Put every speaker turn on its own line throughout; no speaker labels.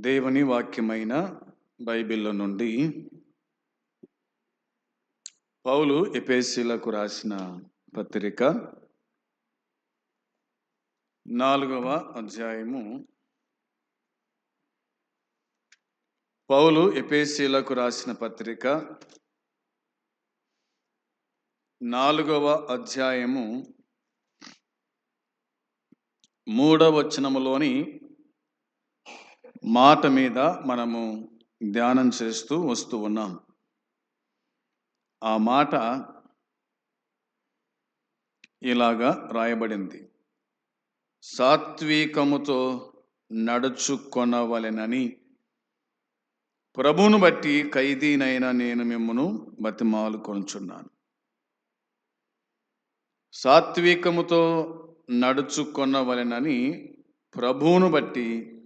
దేవుని వాక్యమైన బైబిల్లో నుండి పౌలు ఎపేసీలకు రాసిన పత్రిక నాలుగవ అధ్యాయము. పౌలు ఎపేసీలకు రాసిన పత్రిక నాలుగవ అధ్యాయము మూడవచనములోని మాట మీద మనము ధ్యానం చేస్తూ వస్తూ ఉన్నాం. ఆ మాట ఇలాగా రాయబడింది. సాత్వికముతో నడుచుకొనవలెనని ప్రభువును బట్టి ఖైదీనైన నేను మిమ్మను బతిమాలు కొనుచున్నాను. సాత్వికముతో నడుచుకొనవలెనని ప్రభువును బట్టి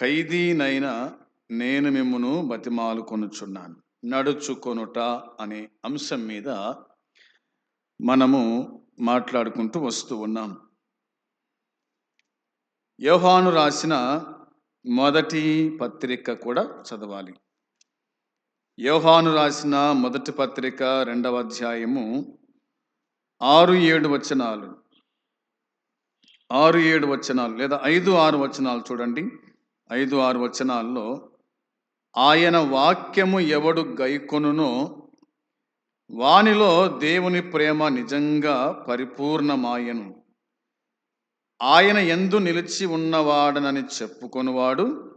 ఖైదీనైన నేను మిమ్మను బతిమాలు కొనుచున్నాను నడుచుకొనుట అనే అంశం మీద మనము మాట్లాడుకుంటూ వస్తూ ఉన్నాం. యోహాను రాసిన మొదటి పత్రిక కూడా చదవాలి. యోహాను రాసిన మొదటి పత్రిక రెండవ అధ్యాయము ఆరు ఏడు వచనాలు. ఆరు ఏడు వచనాలు లేదా ఐదు ఆరు వచనాలు చూడండి. ఐదు ఆరు వచనాల్లో ఆయన వాక్యము ఎవడు గైకొనునో వానిలో దేవుని ప్రేమ నిజంగా పరిపూర్ణమాయను. ఆయన ఎందు నిలిచి ఉన్నవాడనని చెప్పుకొనివాడు.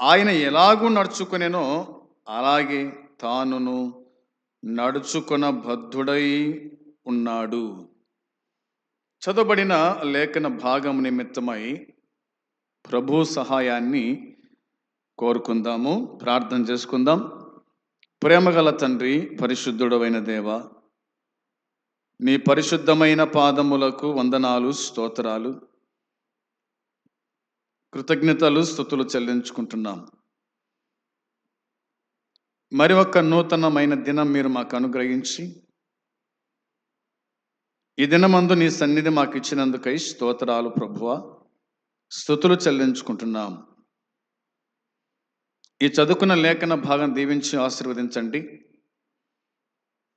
ఆయన ఎలాగూ నడుచుకునేనో అలాగే తానును నడుచుకున బద్ధుడై ఉన్నాడు. చదవబడిన లేఖన భాగం నిమిత్తమై ప్రభు సహాయాన్ని కోరుకుందాము ప్రార్థన చేసుకుందాం. ప్రేమగల తండ్రి పరిశుద్ధుడమైన దేవ నీ పరిశుద్ధమైన పాదములకు వందనాలు స్తోత్రాలు కృతజ్ఞతలు స్థుతులు చెల్లించుకుంటున్నాం. మరి ఒక్క నూతనమైన దినం మీరు మాకు అనుగ్రహించి ఈ దినమందు నీ సన్నిధి మాకు ఇచ్చినందుకై స్తోత్రాలు ప్రభువా. స్థుతులు చెల్లించుకుంటున్నాం. ఈ చదువుకున్న లేఖన భాగం దీవించి ఆశీర్వదించండి.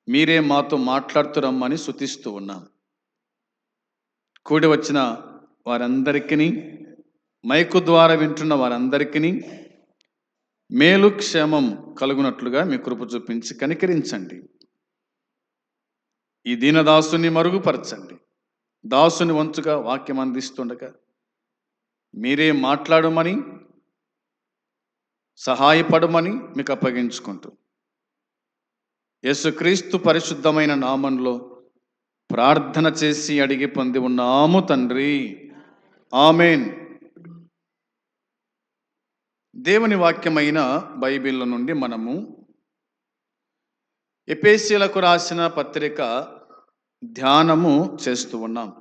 మీరే మాతో మాట్లాడుతురమ్మని శుతిస్తూ ఉన్నాం. కూడి వచ్చిన వారందరికీ మైకు ద్వారా వింటున్న వారందరికీ మేలు క్షేమం కలుగునట్లుగా మీ కృప చూపించి కనికరించండి. ఈ దీనదాసుని మరుగుపరచండి. దాసుని వంచుగా వాక్యం అందిస్తుండగా మీరే మాట్లాడమని సహాయపడమని మీకు అప్పగించుకుంటూ. యేసుక్రీస్తు పరిశుద్ధమైన నామంలో ప్రార్థన చేసి అడిగి పొంది ఉన్నాము తండ్రి. ఆమెన్. దేవుని వాక్యమైన బైబిల్ నుండి మనము ఎపేసీలకు రాసిన పత్రిక ధ్యానము చేస్తూ ఉన్నాం.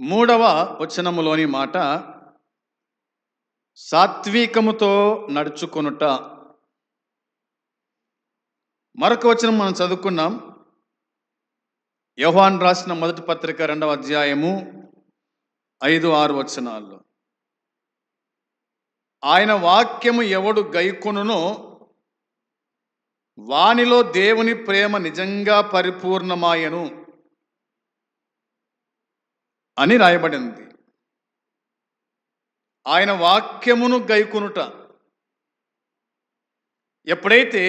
మూడవ వచనములోని మాట సాత్వికముతో నడుచుకొనుట. మరొక వచనం మనం చదువుకున్నాం. యోహాన్ రాసిన మొదటి పత్రిక రెండవ అధ్యాయము ఐదు ఆరు వచనాల్లో. ఆయన వాక్యము ఎవడు గైకొనునో వానిలో దేవుని ప్రేమ నిజంగా పరిపూర్ణమాయను. అని రాయబడింది. ఆయన వాక్యమును గైకొనుట. ఎప్పుడైతే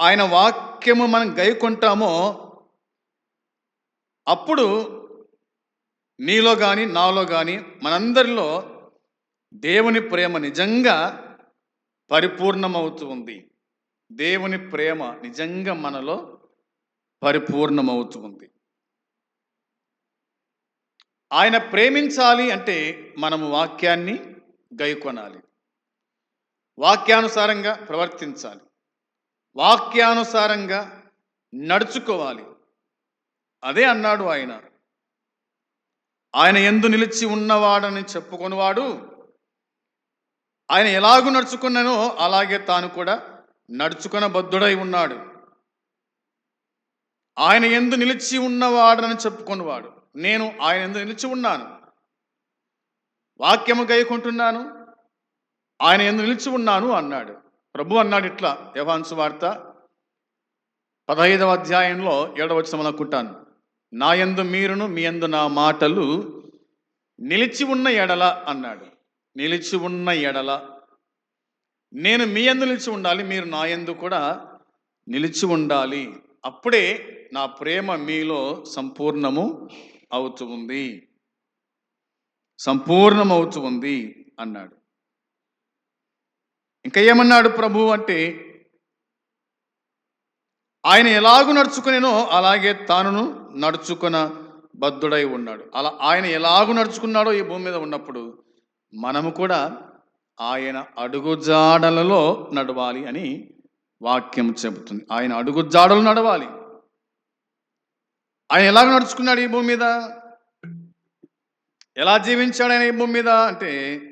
ఆయన వాక్యము మనం గైకొంటామో అప్పుడు నీలో కానీ నాలో కానీ మనందరిలో దేవుని ప్రేమ నిజంగా పరిపూర్ణమవుతుంది దేవుని ప్రేమ నిజంగా మనలో పరిపూర్ణమవుతుంది ఆయన ప్రేమించాలి అంటే మనము వాక్యాన్ని గైకొనాలి. వాక్యానుసారంగా ప్రవర్తించాలి. వాక్యానుసారంగా నడుచుకోవాలి. అదే అన్నాడు ఆయన. ఆయన ఎందు నిలిచి ఉన్నవాడని చెప్పుకొనివాడు ఆయన ఎలాగూ నడుచుకున్నానో అలాగే తాను కూడా నడుచుకున్న బద్ధుడై ఉన్నాడు. ఆయన ఎందు నిలిచి ఉన్నవాడని చెప్పుకొనివాడు. నేను ఆయన ఎందు నిలిచి ఉన్నాను. వాక్యము గైకుంటున్నాను. ఆయన ఎందు నిలిచి ఉన్నాను అన్నాడు. ప్రభు అన్నాడు ఇట్లా యవాన్సు వార్త పదహైదవ అధ్యాయంలో ఏడవచనం అనుకుంటాను. నా యందు మీరును మీ యందు నా మాటలు నిలిచి ఉన్న ఎడల అన్నాడు. నిలిచి ఉన్న ఎడల. నేను మీ యందు నిలిచి ఉండాలి మీరు నా యందు కూడా నిలిచి ఉండాలి. అప్పుడే నా ప్రేమ మీలో సంపూర్ణము అవుతూ ఉంది సంపూర్ణమవుతూ ఉంది అన్నాడు. ఇంకా ఏమన్నాడు ప్రభు అంటే ఆయన ఎలాగు నడుచుకునేనో అలాగే తానును నడుచుకున్న బద్ధుడై ఉన్నాడు. అలా ఆయన ఎలాగు నడుచుకున్నాడో ఈ భూమి మీద ఉన్నప్పుడు మనము కూడా ఆయన అడుగుజాడలలో నడవాలి అని వాక్యం చెబుతుంది. ఆయన అడుగుజాడలు నడవాలి. ఆయన ఎలాగ నడుచుకున్నాడు ఈ భూమి మీద? ఎలా జీవించాడు ఆయన ఈ భూమి మీద? అంటే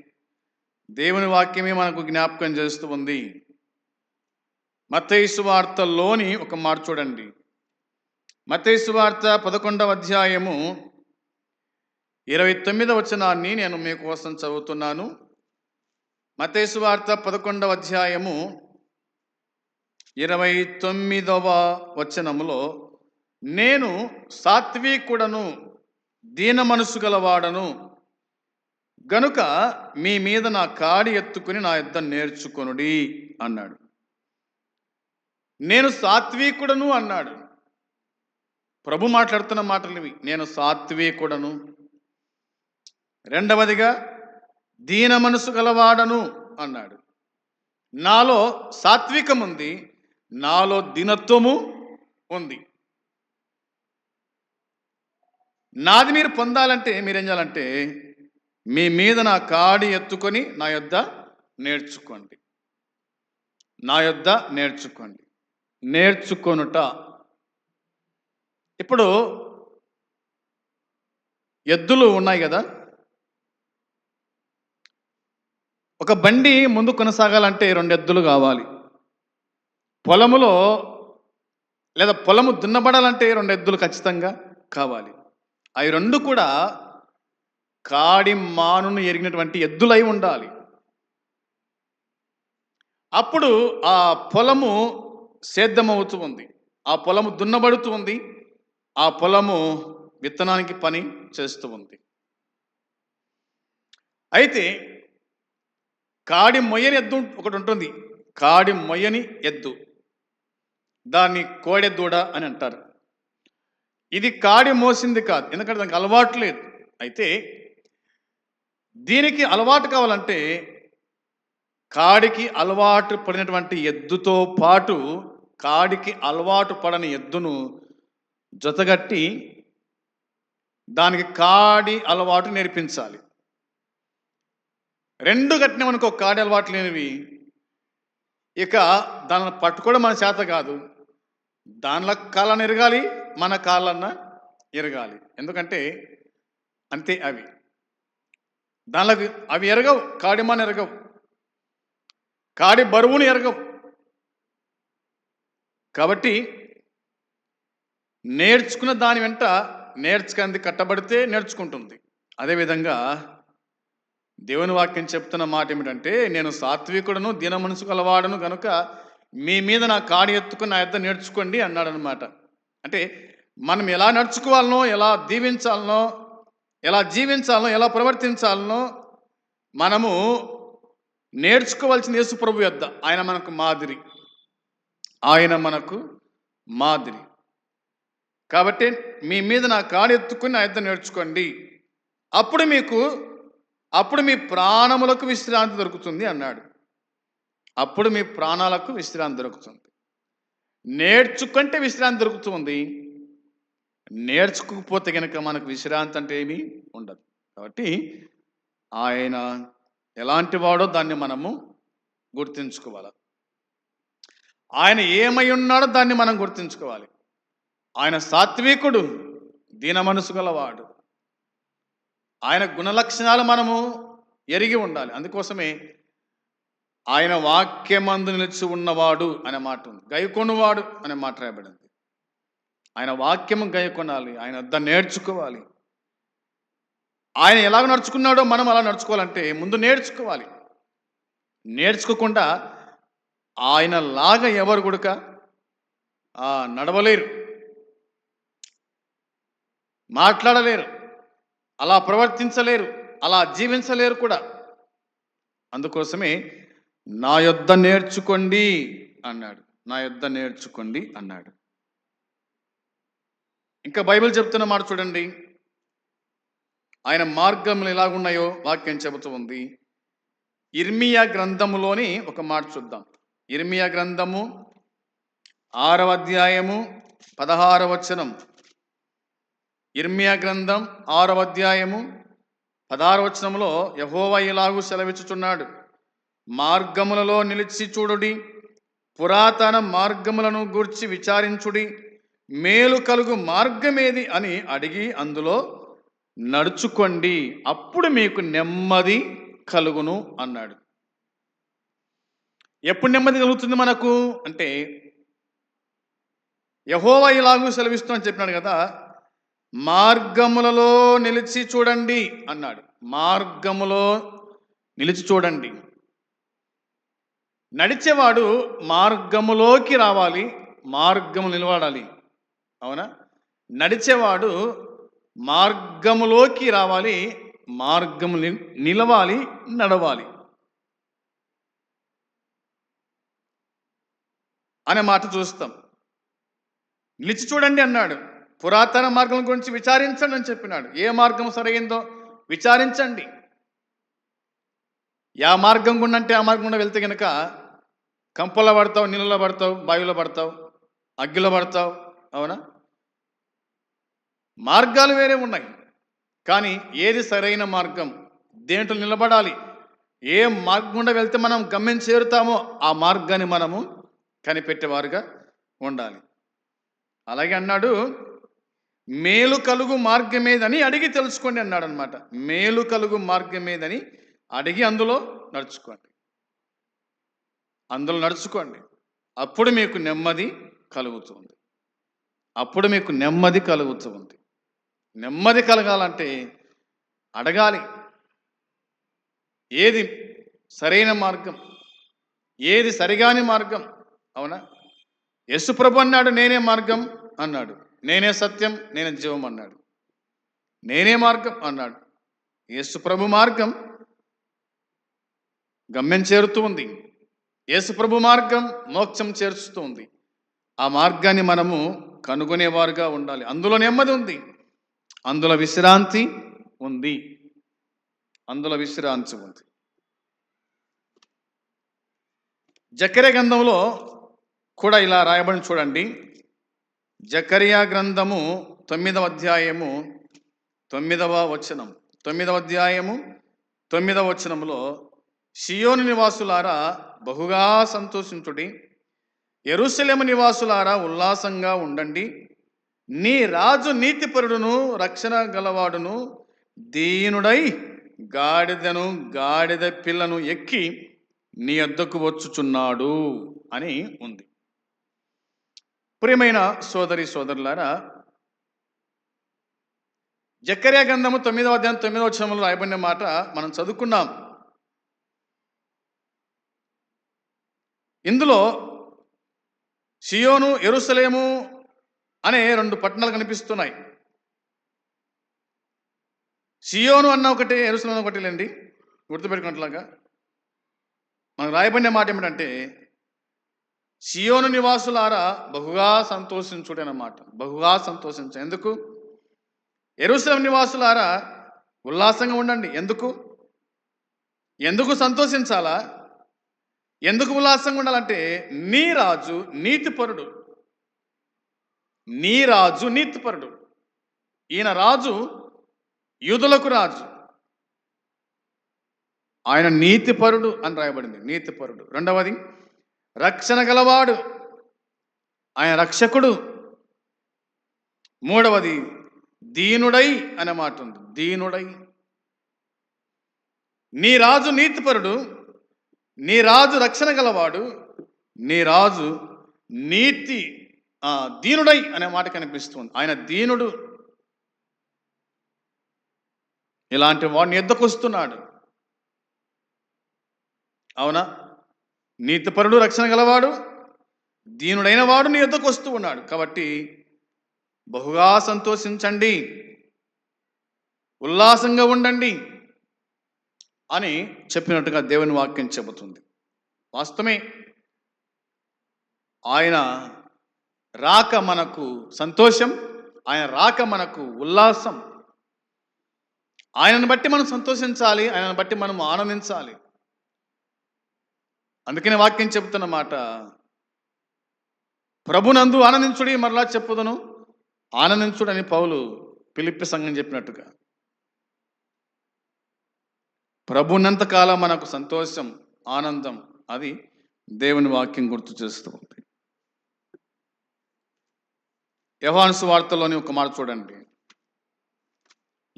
దేవుని వాక్యమే మనకు జ్ఞాపకం చేస్తూ ఉంది. మతేసు వార్తలోని ఒక మాట చూడండి. మత్తైసు వార్త పదకొండవ అధ్యాయము ఇరవై తొమ్మిదవ వచనాన్ని నేను మీకోసం చదువుతున్నాను. మతేసు వార్త పదకొండవ అధ్యాయము ఇరవై తొమ్మిదవ వచనములో నేను సాత్వికుడను దీన మనసు గలవాడను. గనుక మీ మీద నా కాడి ఎత్తుకుని నా యుద్ధం నేర్చుకొనుడి అన్నాడు. నేను సాత్వికుడను అన్నాడు. ప్రభు మాట్లాడుతున్న మాటలు ఇవి. నేను సాత్వికుడను. రెండవదిగా దీన మనసు గలవాడను అన్నాడు. నాలో సాత్వికం ఉంది నాలో దినత్వము ఉంది. నాది మీరు పొందాలంటే మీరేం చేయాలంటే మీ మీద నా కాడి ఎత్తుకొని నా యొద్ద నేర్చుకోండి. నా యొద్ద నేర్చుకోండి. నేర్చుకొనుట. ఇప్పుడు ఎద్దులు ఉన్నాయి కదా? ఒక బండి ముందు కొనసాగాలంటే రెండు ఎద్దులు కావాలి. పొలములో లేదా పొలము దున్నబడాలంటే రెండు ఎద్దులు ఖచ్చితంగా కావాలి. అవి రెండు కూడా కాడి మానును ఎరిగినటువంటి ఎద్దులై ఉండాలి. అప్పుడు ఆ పొలము సేద్యమవుతూ ఉంది. ఆ పొలము దున్నబడుతూ ఉంది. ఆ పొలము విత్తనానికి పని చేస్తూ ఉంది. అయితే కాడి మొయ్యని ఎద్దు ఒకటి ఉంటుంది. కాడి మొయ్యని ఎద్దు. దాన్ని కోడెదూడ అని అంటారు. ఇది కాడి మోసింది కాదు. ఎందుకంటే దానికి అలవాటు లేదు. అయితే దీనికి అలవాటు కావాలంటే కాడికి అలవాటు పడినటువంటి ఎద్దుతో పాటు కాడికి అలవాటు పడని ఎద్దును జతగట్టి దానికి కాడి అలవాటు నేర్పించాలి. రెండు కట్టినామనుకో కాడి అలవాటు లేనివి ఇక దానిని పట్టుకోవడం మన చేత కాదు. దానిలో కాళ్ళని ఎరగాలి మన కాళ్ళన్న ఎరగాలి. ఎందుకంటే అంతే అవి. దానిలోకి అవి ఎరగవు కాడిమాన ఎరగవు. కాడి బరువుని ఎరగవు. కాబట్టి నేర్చుకున్న దాని వెంట నేర్చుకుంది కట్టబడితే నేర్చుకుంటుంది. అదేవిధంగా దేవుని వాక్యం చెప్తున్న మాట ఏమిటంటే నేను సాత్వికుడను దీన మనసు కలవాడను కనుక మీ మీద నా కాడి ఎత్తుకుని నా యొద్ద నేర్చుకోండి అన్నాడనమాట అంటే మనం ఎలా నడుచుకోవాలనో ఎలా దీవించాలనో ఎలా జీవించాలనో ఎలా ప్రవర్తించాలనో మనము నేర్చుకోవాల్సిన యేసు ప్రభు యొద్ద. ఆయన మనకు మాదిరి. ఆయన మనకు మాదిరి. కాబట్టి మీ మీద నా కాడి ఎత్తుకుని నా యొద్ద నేర్చుకోండి. అప్పుడు మీకు అప్పుడు మీ ప్రాణములకు విశ్రాంతి దొరుకుతుంది అన్నాడు. అప్పుడు మీ ప్రాణాలకు విశ్రాంతి దొరుకుతుంది. నేర్చుకుంటే విశ్రాంతి దొరుకుతుంది. నేర్చుకోకపోతే కనుక మనకు విశ్రాంతి అంటే ఏమీ ఉండదు. కాబట్టి ఆయన ఎలాంటి వాడో దాన్ని మనము గుర్తించుకోవాలి. ఆయన ఏమై ఉన్నాడో దాన్ని మనం గుర్తించుకోవాలి. ఆయన సాత్వికుడు దీన మనసు గలవాడు. ఆయన గుణలక్షణాలు మనము ఎరిగి ఉండాలి. అందుకోసమే ఆయన వాక్యమందు నిలిచి ఉన్నవాడు అనే మాట ఉంది. గైకొనువాడు అనే మాట రాయబడింది. ఆయన వాక్యము గైకొనాలి ఆయన దాన్ని నేర్చుకోవాలి. ఆయన ఎలాగ నడుచుకున్నాడో మనం అలా నడుచుకోవాలంటే ముందు నేర్చుకోవాలి. నేర్చుకోకుండా ఆయన లాగా ఎవరు గుడక? నడవలేరు. మాట్లాడలేరు. అలా ప్రవర్తించలేరు. అలా జీవించలేరు కూడా. అందుకోసమే నా యొద్ద నేర్చుకోండి అన్నాడు. నా యొద్ద నేర్చుకోండి అన్నాడు. ఇంకా బైబిల్ చెప్తున్న మాట చూడండి. ఆయన మార్గములు ఎలాగున్నాయో వాక్యం చెబుతూ ఉంది. ఇర్మియా గ్రంథములోని ఒక మాట చూద్దాం. ఇర్మియా గ్రంథము ఆరవ అధ్యాయము పదహార వచనం. ఇర్మియా గ్రంథం ఆరవ అధ్యాయము పదహార వచనంలో యహోవా ఇలాగూ సెలవిచ్చుచున్నాడు? మార్గములలో నిలిచి చూడుడి. పురాతన మార్గములను గూర్చి విచారించుడి. మేలు కలుగు మార్గమేది అని అడిగి అందులో నడుచుకోండి. అప్పుడు మీకు నెమ్మది కలుగును అన్నాడు. ఎప్పుడు నెమ్మది కలుగుతుంది మనకు? అంటే యహోవా ఇలాగూ సెలవిస్తూ అని చెప్పినాడు కదా. మార్గములలో నిలిచి చూడండి అన్నాడు. మార్గములో నిలిచి చూడండి. నడిచేవాడు మార్గములోకి రావాలి మార్గము నిలబడాలి. అవునా? నడిచేవాడు మార్గములోకి రావాలి మార్గము ని- నిలవాలి నడవాలి. అనే మాట చూస్తాం. నిలిచి చూడండి అన్నాడు. పురాతన మార్గం గురించి విచారించండి అని చెప్పినాడు. ఏ మార్గం సరైందో విచారించండి. యా మార్గం గుండా అంటే ఆ మార్గం గుండా వెళ్తే కనుక కంపలో పడతావు నీళ్ళలో పడతావు బావిలో పడతావు అగ్గిలో పడతావు అవునా? మార్గాలు వేరే ఉన్నాయి. కానీ ఏది సరైన మార్గం? దేంట్లో నిలబడాలి? ఏ మార్గం గుండా వెళ్తే మనం గమ్యం చేరుతామో ఆ మార్గాన్ని మనము కనిపెట్టేవారుగా ఉండాలి. అలాగే అన్నాడు మేలు కలుగు మార్గమేదని అడిగి తెలుసుకోండి అన్నాడు అనమాట మేలు కలుగు మార్గమేదని అడిగి అందులో నడుచుకోండి. అందులో నడుచుకోండి. అప్పుడు మీకు నెమ్మది కలుగుతుంది. అప్పుడు మీకు నెమ్మది కలుగుతుంది. నెమ్మది కలగాలంటే అడగాలి. ఏది సరైన మార్గం? ఏది సరిగాని మార్గం? అవునా? యశుప్రభు అన్నాడు నేనే మార్గం అన్నాడు. నేనే సత్యం నేనే జీవం అన్నాడు. నేనే మార్గం అన్నాడు. యేసుప్రభు మార్గం గమ్యం చేరుతూ ఉంది. యేసుప్రభు మార్గం మోక్షం చేర్చుతూ ఉంది. ఆ మార్గాన్ని మనము కనుగొనేవారుగా ఉండాలి. అందులో నెమ్మది ఉంది. అందులో విశ్రాంతి ఉంది. అందులో విశ్రాంతి ఉంది. జకర్య గ్రంథంలో కూడా ఇలా రాయబడి చూడండి. జకరియా గ్రంథము తొమ్మిదవ అధ్యాయము తొమ్మిదవ వచనం. తొమ్మిదవ అధ్యాయము తొమ్మిదవ వచనంలో సియోని నివాసులారా బహుగా సంతోషించుడి. ఎరుసలేము నివాసులారా ఉల్లాసంగా ఉండండి. నీ రాజు నీతిపరుడును రక్షణ గలవాడును దీనుడై గాడిదను గాడిద పిల్లను ఎక్కి నీ అద్దకు వచ్చుచున్నాడు అని ఉంది. ప్రియమైన సోదరి సోదరులారా జక్కరే గంధము తొమ్మిదవ అధ్యాయం తొమ్మిదవ వచనంలో రాయబడిన మాట మనం చదువుకున్నాం. ఇందులో సియోను ఎరుసలేము అనే రెండు పట్టణాలు కనిపిస్తున్నాయి. సియోను అన్న ఒకటి ఎరుసలేము ఒకటి లేండి. గుర్తుపెట్టుకున్నట్లాగా. మనకు రాయబడిన మాట ఏమిటంటే సియోను నివాసులారా బహుగా సంతోషించుడనమాట. అన్నమాట బహుగా సంతోషించ. ఎందుకు? ఎరుసలం నివాసులారా ఉల్లాసంగా ఉండండి. ఎందుకు? ఎందుకు సంతోషించాలా? ఎందుకు ఉల్లాసంగా ఉండాలంటే నీ రాజు నీతిపరుడు. నీ రాజు నీతిపరుడు. ఈయన రాజు యూదులకు రాజు. ఆయన నీతిపరుడు అని రాయబడింది నీతిపరుడు. రెండవది రక్షణ గలవాడు. ఆయన రక్షకుడు. మూడవది దీనుడై అనే మాట ఉంది దీనుడై. నీ రాజు నీతిపరుడు నీ రాజు రక్షణ గలవాడు నీ రాజు నీతి దీనుడై అనే మాట కనిపిస్తుంది. ఆయన దీనుడు. ఇలాంటి వాడిని ఎద్దకొస్తున్నాడు. అవునా? నీతిపరుడు రక్షణ గలవాడు దీనుడైన వాడు నీ ఎద్దకు వస్తూ ఉన్నాడు. కాబట్టి బహుగా సంతోషించండి. ఉల్లాసంగా ఉండండి. అని చెప్పినట్టుగా దేవుని వాక్యం చెబుతుంది. వాస్తవమే ఆయన రాక మనకు సంతోషం ఆయన రాక మనకు ఉల్లాసం. ఆయనను బట్టి మనం సంతోషించాలి ఆయనను బట్టి మనం ఆనందించాలి. అందుకనే వాక్యం చెబుతున్న మాట ప్రభునందు ఆనందించుడి మరలా చెప్పుదను ఆనందించుడని పౌలు పిలిప్పి సంఘం చెప్పినట్టుగా. ప్రభునంత కాలం మనకు సంతోషం ఆనందం అది దేవుని వాక్యం గుర్తు చేస్తూ ఉంది యవాను వార్తలోని ఒక మాట చూడండి.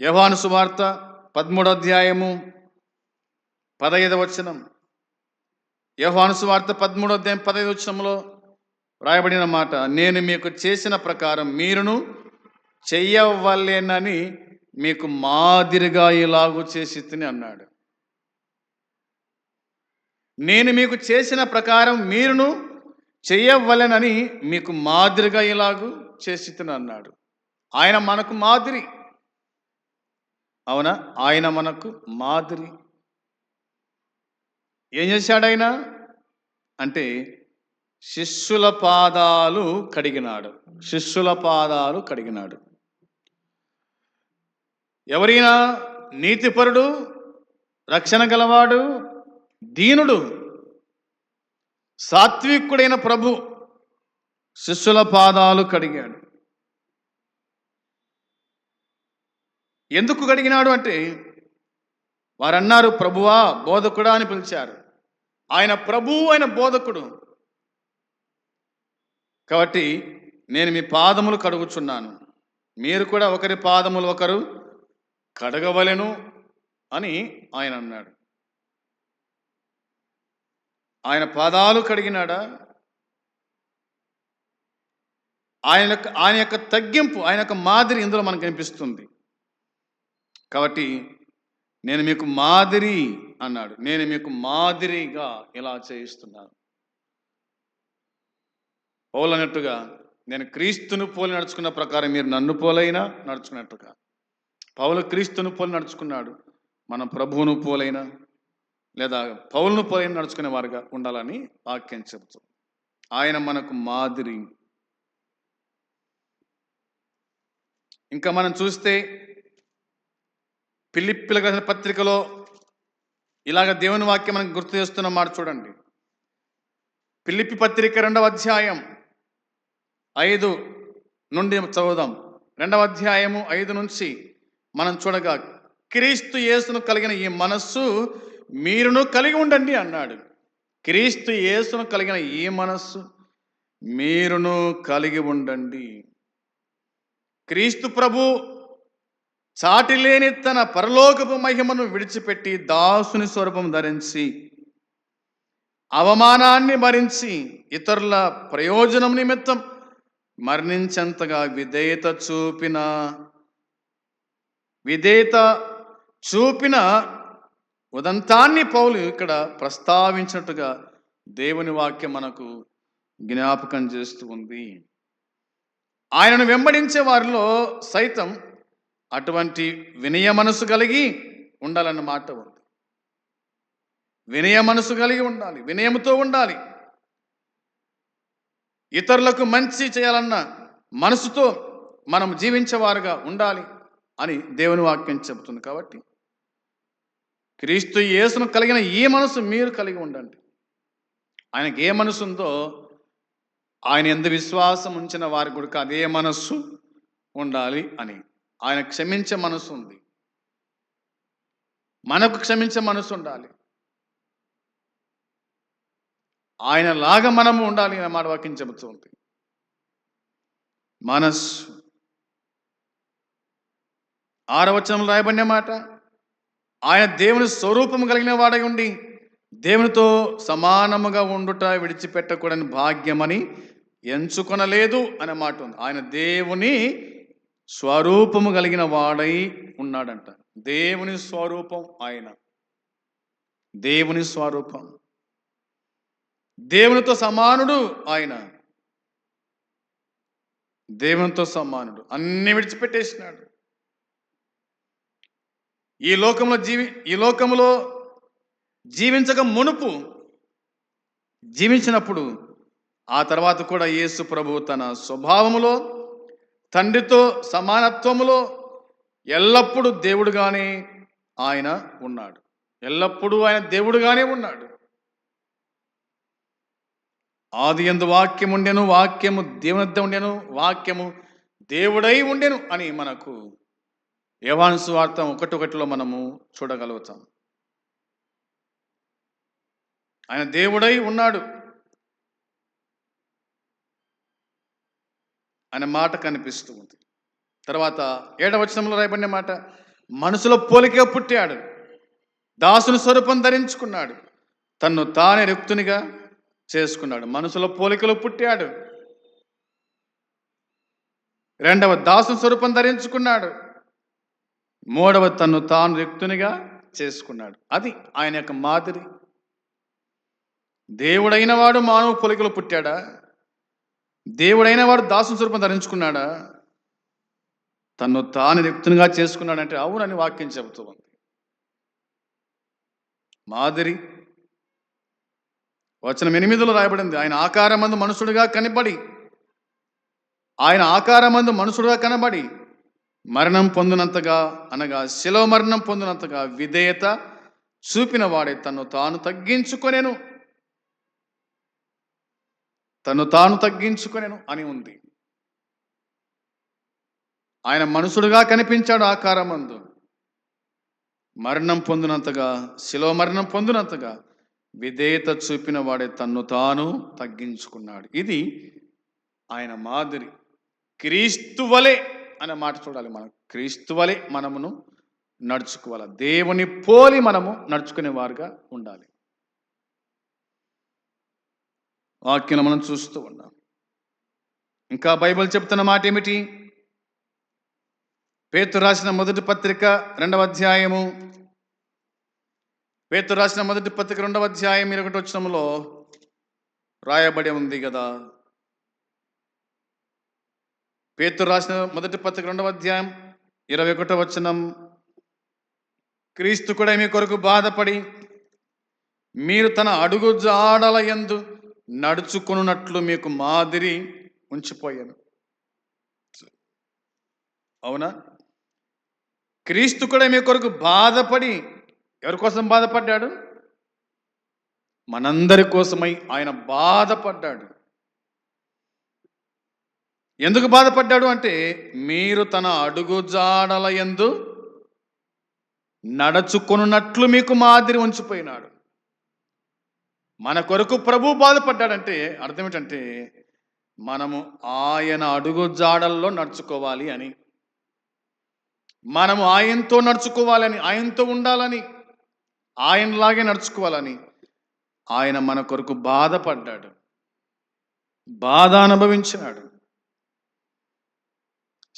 యవాను సువార్త పదమూడో అధ్యాయము పదహైదు వచనం. యవాను సువార్త పదమూడో అధ్యాయం పదహైదు వచనంలో రాయబడిన మాట నేను మీకు చేసిన ప్రకారం మీరును చెయ్యవలేనని మీకు మాదిరిగా ఇలాగూ చేసి తిని అన్నాడు. నేను మీకు చేసిన ప్రకారం మీరును చెయ్యవలెనని మీకు మాదిరిగా ఇలాగు చేసితును అన్నాడు. ఆయన మనకు మాదిరి. అవునా? ఆయన మనకు మాదిరి. ఏం చేశాడు ఆయన? అంటే శిష్యుల పాదాలు కడిగినాడు. శిష్యుల పాదాలు కడిగినాడు. ఎవరైనా నీతిపరుడు రక్షణ గలవాడు దీనుడు సాత్వికుడైన ప్రభు శిష్యుల పాదాలు కడిగాడు. ఎందుకు కడిగినాడు అంటే వారన్నారు ప్రభువా బోధకుడా అని పిలిచారు. ఆయన ప్రభు ఆయన బోధకుడు. కాబట్టి నేను మీ పాదములు కడుగుచున్నాను. మీరు కూడా ఒకరి పాదములు ఒకరు కడగవలెను అని ఆయన అన్నాడు. ఆయన పాదాలు కడిగినాడా? ఆయన యొక్క- ఆయన యొక్క తగ్గింపు ఆయన యొక్క మాదిరి ఇందులో మనకు కనిపిస్తుంది. కాబట్టి నేను మీకు మాదిరి అన్నాడు. నేను మీకు మాదిరిగా ఇలా చేయిస్తున్నాను. పోలనట్టుగా అన్నట్టుగా నేను క్రీస్తును పోలి నడుచుకున్న ప్రకారం మీరు నన్ను పోలైనా నడుచుకున్నట్టుగా పౌలు క్రీస్తును పోలి నడుచుకున్నాడు. మన ప్రభువును పోలైనా లేదా పౌలను పోలైన నడుచుకునే వారుగా ఉండాలని వాక్యం చెబుతుంది ఆయన మనకు మాదిరి. ఇంకా మనం చూస్తే పిల్లిపిల్ల రాసిన పత్రికలో ఇలాగ దేవుని వాక్యం మనకు గుర్తు చేస్తున్న మాట చూడండి. పిలిపి పత్రిక రెండవ అధ్యాయం ఐదు నుండి చదువుదాం. రెండవ అధ్యాయము ఐదు నుంచి మనం చూడగా క్రీస్తు యేసును కలిగిన ఈ మనస్సు మీరును కలిగి ఉండండి అన్నాడు. క్రీస్తు యేసును కలిగిన ఈ మనస్సు మీరును కలిగి ఉండండి. క్రీస్తు ప్రభు చాటి లేని తన పరలోకపు మహిమను విడిచిపెట్టి దాసుని స్వరూపం ధరించి అవమానాన్ని భరించి ఇతరుల ప్రయోజనం నిమిత్తం మరణించేంతగా విధేయత చూపిన విధేయత చూపిన ఉదంతాన్ని పౌలు ఇక్కడ ప్రస్తావించినట్టుగా దేవుని వాక్యం మనకు జ్ఞాపకం చేస్తూ ఉంది. ఆయనను వెంబడించే వారిలో సైతం అటువంటి వినయ మనసు కలిగి ఉండాలన్న మాట ఉంది. వినయ మనసు కలిగి ఉండాలి వినయముతో ఉండాలి. ఇతరులకు మంచి చేయాలన్న మనసుతో మనం జీవించేవారుగా ఉండాలి అని దేవుని వాక్యం చెబుతుంది కాబట్టి క్రీస్తు యేసును కలిగిన ఈ మనసు మీరు కలిగి ఉండండి. ఆయనకి ఏ మనసు ఉందో ఆయన ఎందు విశ్వాసం ఉంచిన వారి కొడుకు అదే మనస్సు ఉండాలి అని. ఆయన క్షమించే మనసు ఉంది. మనకు క్షమించే మనసు ఉండాలి. ఆయన లాగా మనము ఉండాలి అనే మాట వాక్యం చెబుతూ ఉంది మనస్సు ఆరవచనం రాయబడిన మాట ఆయన దేవుని స్వరూపం కలిగిన వాడై ఉండి దేవునితో సమానముగా ఉండుట విడిచిపెట్టకూడని భాగ్యమని ఎంచుకొనలేదు అనే మాట ఉంది. ఆయన దేవుని స్వరూపము కలిగిన వాడై ఉన్నాడంట. దేవుని స్వరూపం ఆయన. దేవుని స్వరూపం. దేవునితో సమానుడు ఆయన. దేవునితో సమానుడు. అన్ని విడిచిపెట్టేసినాడు. ఈ లోకంలో జీవి ఈ లోకంలో జీవించక మునుపు జీవించినప్పుడు ఆ తర్వాత కూడా యేసు ప్రభు తన స్వభావములో తండ్రితో సమానత్వములో ఎల్లప్పుడూ దేవుడుగానే ఆయన ఉన్నాడు. ఎల్లప్పుడూ ఆయన దేవుడుగానే ఉన్నాడు. ఆది ఎందు వాక్యం ఉండెను వాక్యము దేవునిద్ద ఉండెను వాక్యము దేవుడై ఉండెను అని మనకు యవాను సువార్త ఒకటి ఒకటిలో మనము చూడగలుగుతాం. ఆయన దేవుడై ఉన్నాడు. అనే మాట కనిపిస్తూ ఉంది. తర్వాత ఏడవచనంలో రాయబడిన మాట మనసులో పోలిక పుట్టాడు. దాసుని స్వరూపం ధరించుకున్నాడు. తన్ను తానే రిక్తునిగా చేసుకున్నాడు. మనసులో పోలికలు పుట్టాడు. రెండవ దాసుని స్వరూపం ధరించుకున్నాడు. మూడవ తను తాను రిక్తునిగా చేసుకున్నాడు. అది ఆయన యొక్క మాదిరి. దేవుడైన వాడు మానవ పొలికలు పుట్టాడా? దేవుడైన వాడు దాసు స్వరూపం ధరించుకున్నాడా? తను తాను రిక్తునిగా చేసుకున్నాడంటే అవునని వాక్యం చెబుతూ ఉంది. మాదిరి. వచనం ఎనిమిదిలో రాయబడింది. ఆయన ఆకారమందు మనుషుడుగా కనబడి ఆయన ఆకారమందు మనుషుడుగా కనబడి మరణం పొందినంతగా అనగా శిలో మరణం పొందినంతగా విధేయత చూపిన వాడే తను తాను తగ్గించుకొనేను. తను తాను తగ్గించుకొనేను అని ఉంది. ఆయన మనుషుడుగా కనిపించాడు ఆకారమందు. మరణం పొందినంతగా శిలో మరణం పొందినంతగా విధేయత చూపిన వాడే తన్ను తాను తగ్గించుకున్నాడు. ఇది ఆయన మాదిరి. క్రీస్తు వలె అనే మాట చూడాలి మనం. క్రీస్తు వలె మనమును నడుచుకోవాలి. దేవుని పోలి మనము నడుచుకునే వారుగా ఉండాలి. వాక్యం మనం చూస్తూ ఉన్నాం. ఇంకా బైబిల్ చెప్తున్న మాట ఏమిటి? పేతు రాసిన మొదటి పత్రిక రెండవ అధ్యాయము. పేతు రాసిన మొదటి పత్రిక రెండవ అధ్యాయం ఇరవై ఒకటి వచ్చినంలో రాయబడి ఉంది కదా. పేతురు రాసిన మొదటి పత్రిక రెండవ అధ్యాయం ఇరవై ఒకటో వచనం. క్రీస్తు కూడా మీ కొరకు బాధపడి మీరు తన అడుగు జాడల యందు నడుచుకున్నట్లు మీకు మాదిరి ఉంచిపోయాను. అవునా? క్రీస్తు కూడా మీ కొరకు బాధపడి ఎవరి కోసం బాధపడ్డాడు? మనందరి కోసమై ఆయన బాధపడ్డాడు. ఎందుకు బాధపడ్డాడు అంటే మీరు తన అడుగు జాడల యందు నడుచుకున్నట్లు మీకు మాదిరి ఉంచిపోయినాడు. మన కొరకు ప్రభు బాధపడ్డాడంటే అర్థం ఏంటంటే మనము ఆయన అడుగు జాడల్లో నడుచుకోవాలి అని. మనము ఆయనతో నడుచుకోవాలని ఆయనతో ఉండాలని ఆయనలాగే నడుచుకోవాలని ఆయన మన కొరకు బాధపడ్డాడు. బాధ అనుభవించినాడు.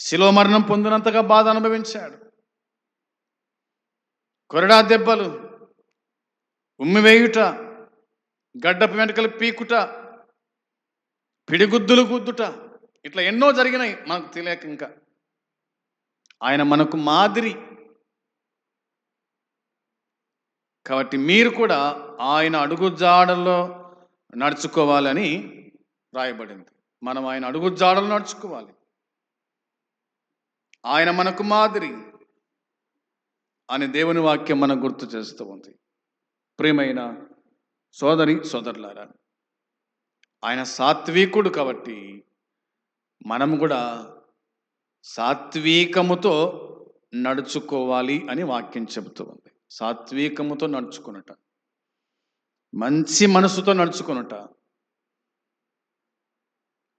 శిలో మరణం పొందినంతగా బాధ అనుభవించాడు. కొరడా దెబ్బలు ఉమ్మివేయుట గడ్డపు వెంటకలు పీకుట పిడిగుద్దులు గుద్దుట ఇట్లా ఎన్నో జరిగినాయి మనకు తెలియక ఇంకా. ఆయన మనకు మాదిరి. కాబట్టి మీరు కూడా ఆయన అడుగు జాడల్లో నడుచుకోవాలని రాయబడింది. మనం ఆయన అడుగు జాడలు నడుచుకోవాలి. ఆయన మనకు మాదిరి అని దేవుని వాక్యం మనం గుర్తు చేస్తూ ఉంది. ప్రియమైన సోదరి సోదరులారా ఆయన సాత్వికుడు కాబట్టి మనం కూడా సాత్వికముతో నడుచుకోవాలి అని వాక్యం చెబుతూ ఉంది. సాత్వికముతో నడుచుకునట మంచి మనసుతో నడుచుకునట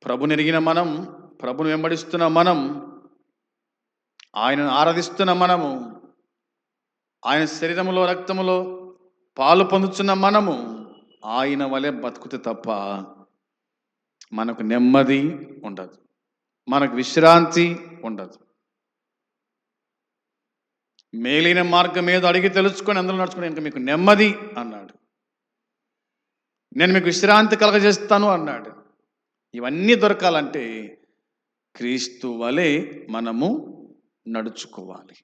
ప్రభునెరిగిన మనం ప్రభుని వెంబడిస్తున్న మనం ఆయనను ఆరాధిస్తున్న మనము ఆయన శరీరములో రక్తములో పాలు పొందుతున్న మనము ఆయన వలె బతుకుతే తప్ప మనకు నెమ్మది ఉండదు. మనకు విశ్రాంతి ఉండదు. మేలైన మార్గం ఏదో అడిగి తెలుసుకొని అందులో నడుచుకుని ఇంకా మీకు నెమ్మది అన్నాడు. నేను మీకు విశ్రాంతి కలగజేస్తాను అన్నాడు. ఇవన్నీ దొరకాలంటే క్రీస్తు వలె మనము నడుచుకోవాలి.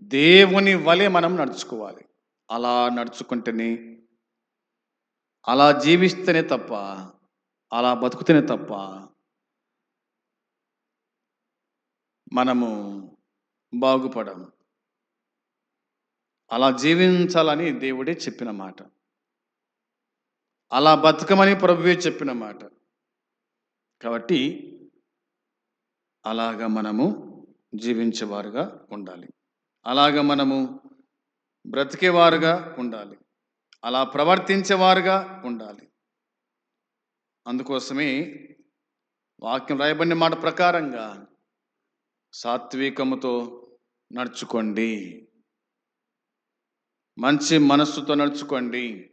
దేవుని వలె మనం నడుచుకోవాలి. అలా నడుచుకుంటేనే అలా జీవిస్తేనే తప్ప అలా బతుకుతేనే తప్ప మనము బాగుపడము. అలా జీవించాలని దేవుడే చెప్పిన మాట. అలా బతకమని ప్రభువే చెప్పిన మాట. కాబట్టి అలాగా మనము జీవించేవారుగా ఉండాలి. అలాగ మనము బ్రతికేవారుగా ఉండాలి. అలా ప్రవర్తించేవారుగా ఉండాలి. అందుకోసమే వాక్యం రాయబడిన మాట ప్రకారంగా సాత్వికముతో నడుచుకోండి. మంచి మనస్సుతో నడుచుకోండి.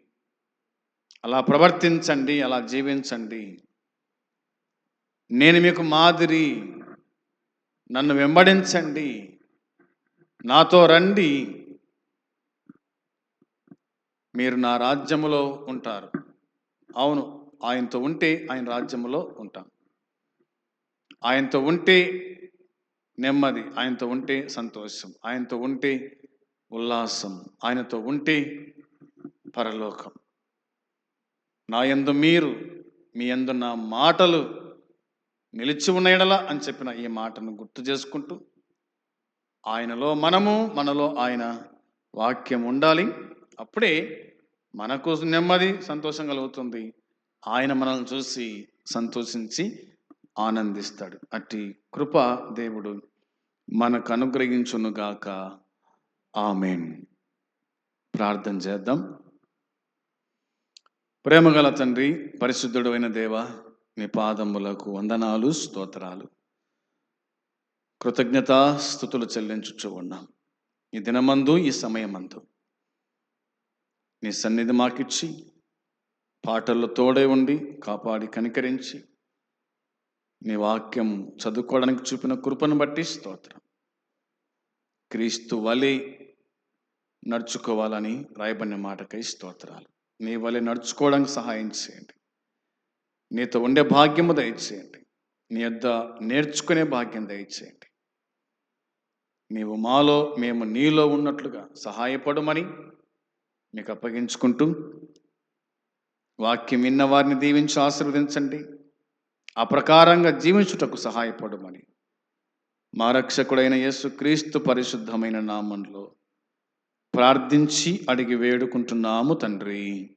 అలా ప్రవర్తించండి అలా జీవించండి. నేను మీకు మాదిరి నన్ను వెంబడించండి. నాతో రండి. మీరు నా రాజ్యములో ఉంటారు. అవును ఆయనతో ఉంటే ఆయన రాజ్యములో ఉంటాం. ఆయనతో ఉంటే నెమ్మది ఆయనతో ఉంటే సంతోషం ఆయనతో ఉంటే ఉల్లాసం ఆయనతో ఉంటే పరలోకం. నా యందు మీరు మీ యందు నా మాటలు నిలిచి ఉన్న ఎడల అని చెప్పిన ఈ మాటను గుర్తు చేసుకుంటూ ఆయనలో మనము మనలో ఆయన వాక్యం ఉండాలి. అప్పుడే మనకు నెమ్మది సంతోషం కలుగుతుంది. ఆయన మనల్ని చూసి సంతోషించి ఆనందిస్తాడు. అట్టి కృప దేవుడు మనకు అనుగ్రహించునుగాక. ఆమెన్. ప్రార్థన చేద్దాం. ప్రేమగల తండ్రి పరిశుద్ధుడు అయిన దేవా మీ పాదములకు వందనాలు స్తోత్రాలు. కృతజ్ఞతా స్థుతులు చెల్లించుచు ఉన్నాం. ఈ దినమందు ఈ సమయమందు. నీ సన్నిధి మాకిచ్చి పాటల్లో తోడే ఉండి కాపాడి కనికరించి నీ వాక్యం చదువుకోవడానికి చూపిన కృపను బట్టి స్తోత్రం. క్రీస్తు వలె నడుచుకోవాలని రాయబడిన మాటకై స్తోత్రాలు. నీ వలె నడుచుకోవడానికి సహాయం చేయండి. నీతో ఉండే భాగ్యము దయచేయండి. నీ యొద్ద నేర్చుకునే భాగ్యం దయచేయండి. నీవు మాలో మేము నీలో ఉన్నట్లుగా సహాయపడమని మీకు అప్పగించుకుంటూ వాక్యం విన్న వారిని దీవించి ఆశీర్వదించండి. ఆ ప్రకారంగా జీవించుటకు సహాయపడమని మా రక్షకుడైన యేసు క్రీస్తు పరిశుద్ధమైన నామంలో ప్రార్థించి అడిగి వేడుకుంటున్నాము తండ్రి.